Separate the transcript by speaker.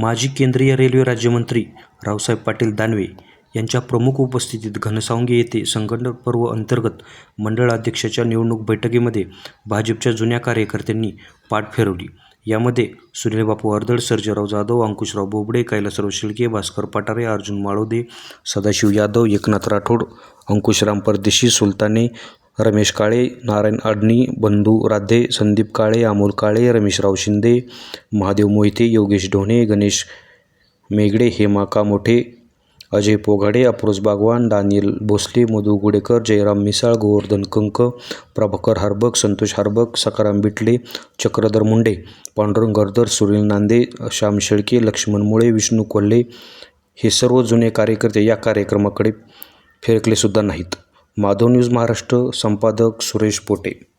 Speaker 1: माजी केंद्रीय रेल्वे राज्यमंत्री रावसाहेब पाटील दानवे यांच्या प्रमुख उपस्थितीत घनसावंगी येथे संघटन पर्व अंतर्गत मंडळ अध्यक्षाच्या निवडणूक बैठकीमध्ये भाजपच्या जुन्या कार्यकर्त्यांनी पाठ फिरवली. यामध्ये सुनीलबापू अर्दळ सर्जेराव जाधव अंकुशराव बोबडे कैलासराव शेळके भास्कर पठारे अर्जुन माळोदे सदाशिव यादव एकनाथ राठोड अंकुशराम परदेशी सुलताने रमेश काळे नारायण आडणी बंधू राधे संदीप काळे अमोल काळे रमेशराव शिंदे महादेव मोहिते योगेश ढोणे गणेश मेगडे हेमा कामोठे अजय पोघाडे अप्रोज बागवान दानियल भोसले मधु गुडेकर जयराम मिसाळ गोवर्धन कंक प्रभाकर हार्बक संतोष हार्बक सकाराम बिटले चक्रधर मुंडे पांडुरंग गरदर सुनील नांदे श्याम शेळके लक्ष्मण मुळे विष्णू कोल्हे हे सर्व जुने कार्यकर्ते या कार्यक्रमाकडे फिरकलेसुद्धा नाहीत. माधव न्यूज महाराष्ट्र संपादक सुरेश पोटे.